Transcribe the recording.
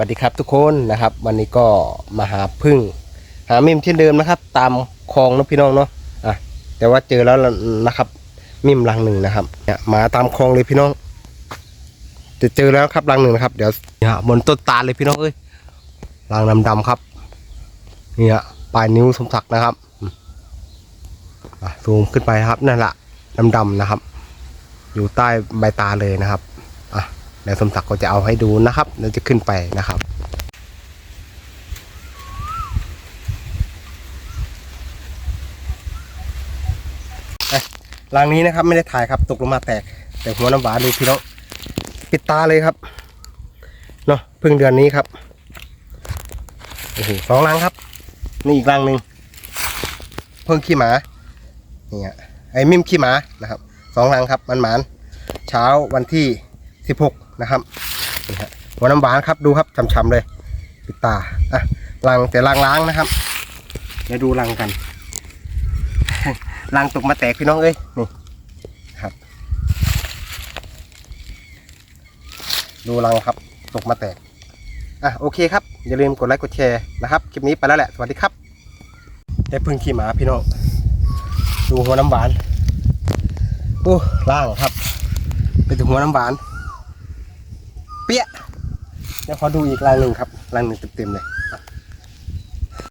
วัสดีครับทุกคนนะครับ วันนี้ก็มาหาพึ่ง หามิมเช่นเดิมนะครับ ตามคลองนะพี่น้องเนาะอะแต่ว่าเจอแล้วนะครับ มิมรังหนึ่งนะครับเนี่ยมาตามคลองเลยพี่น้อง จะเจอแล้วครับรังหนึ่งนะครับ เดี๋ยวเนี่ยบนต้นตาลเลยพี่น้องเอ้ยรังดำๆครับเนี่ยปลายนิ้วสมศักดิ์นะครับอะซูมขึ้นไปครับนั่นแหละดำๆนะครับ อยู่ใต้ใบตาเลยนะครับ อะเดี๋ยวสมศักดิ์ก็จะเอาให้ดูนะครับเดี๋ยวจะขึ้นไปนะครับเอ๊ะรางนี้นะครับไม่ได้ถ่ายครับตกลงมาแตก แต่หัวน้ำหวานดูพี่น้องปิดตาเลยครับเนาะเพิ่งเดือนนี้ครับโอ้โหสองรังครับ นี่อีกรังหนึ่งเพิ่งขี้หมาเนี่ยไอ้มิมขี้หมานะครับสองรังครับมันหมานเช้าวันที่สิบหก นะครับนี่ฮะหัวน้ำหวานครับดูครับช้ำๆเลยปิดตาอะลังแต่ลังล้างนะครับเดี๋ยวดูลังกันลังตกมาแตกพี่น้องเอ้ยนี่ครับ ดูลังครับตกมาแตกอะโอเคครับ อย่าลืมกดไลค์กดแชร์นะครับ คลิปนี้ไปแล้วแหละ สวัสดีครับ ได้พึ่งขี่หมาพี่น้อง ดูหัวน้ำหวานโอ้ล่างครับไปถึงหัวน้ำหวาน เปี้ยเดี๋ยวขอดูอีกรางหนึ่งครับรางหนึ่งเต็มๆเลย